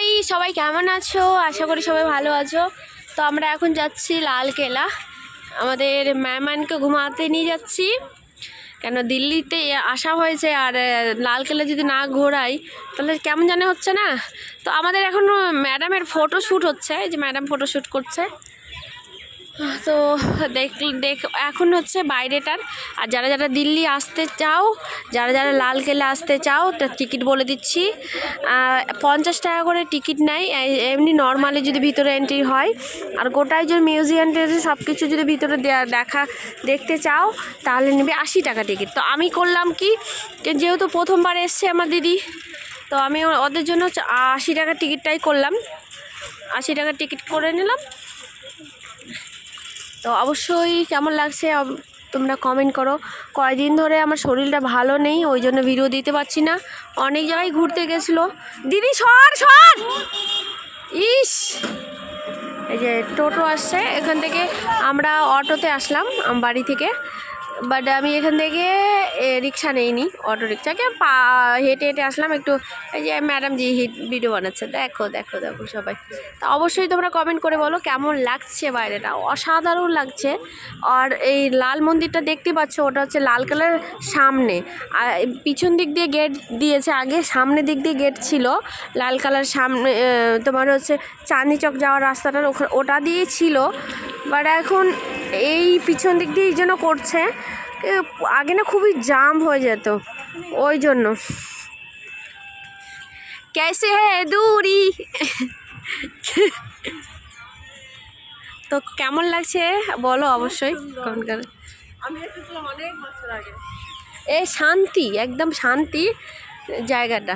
High, সবাই কেমন আছো? আশা করি সবাই ভালো আছো। তো আমরা এখন যাচ্ছি লাল কেলা আমাদের ম্যামানকে ঘুমাতে নিয়ে যাচ্ছি। কেন দিল্লিতে আসা হয়েছে আর লাল কেলা যদি না ঘোরাই, তাহলে কেমন জানে হচ্ছে না? তো আমাদের এখন ম্যাডামের ফটো শ্যুট হচ্ছে। যে ম্যাডাম ফটোশ্যুট করছে। তো দেখ দেখ, এখন হচ্ছে বাইরেটার। আর যারা যারা দিল্লি আসতে চাও, যারা যারা লালকেল্লা আসতে চাও তার টিকিট বলে দিচ্ছি। পঞ্চাশ টাকা করে টিকিট নেয় এমনি নর্মালি যদি ভিতরে এন্ট্রি হয়। আর গোটাই যদি মিউজিয়াম সব কিছু যদি ভিতরে দেখা, দেখতে চাও, তাহলে নেবে আশি টাকা টিকিট। তো আমি করলাম কি যেহেতু প্রথমবার এসছে আমার দিদি, তো আমি ওদের জন্য আশি টাকার টিকিটটাই করলাম। আশি টাকার টিকিট করে নিলাম। তো অবশ্যই কেমন লাগছে তোমরা কমেন্ট করো। কয়দিন ধরে আমার শরীরটা ভালো নেই, ওই জন্য ভিডিও দিতে পারছি না। অনেক জায়গায় ঘুরতে গেছিল। দিদি, সর সর! ইস! এই যে টোটো আসছে, এখান থেকে আমরা অটোতে আসলাম বাড়ি থেকে। বাট আমি এখান থেকে রিক্সা নেইনি, অটো রিক্সাকে পা, হেঁটে হেঁটে আসলাম একটু, এই যে ম্যাডাম জি হিট ভিডিও বানাচ্ছে। দেখো দেখো দেখো সবাই। তা অবশ্যই তোমরা কমেন্ট করে বলো কেমন লাগছে বাইরেটা। অসাধারণ লাগছে। আর এই লাল মন্দিরটা দেখতে পাচ্ছ, ওটা হচ্ছে লাল কালার সামনে। আর পিছন দিক দিয়ে গেট দিয়েছে আগে, সামনে দিক দিয়ে গেট ছিল। লাল কালার সামনে তোমার হচ্ছে চাঁদনি চক যাওয়ার রাস্তাটার ওটা দিয়ে ছিল। বাট এখন এই পিছন দিক দিয়ে যেন করছে এ, আগে না খুবই জাম হয়ে যেত ওই জন্য कैसे है दूरी তো কেমন লাগছে বলো অবশ্যই কমেন্ট করে আমি এসেছিলাম অনেক বছর আগে এই শান্তি একদম শান্তি জায়গাটা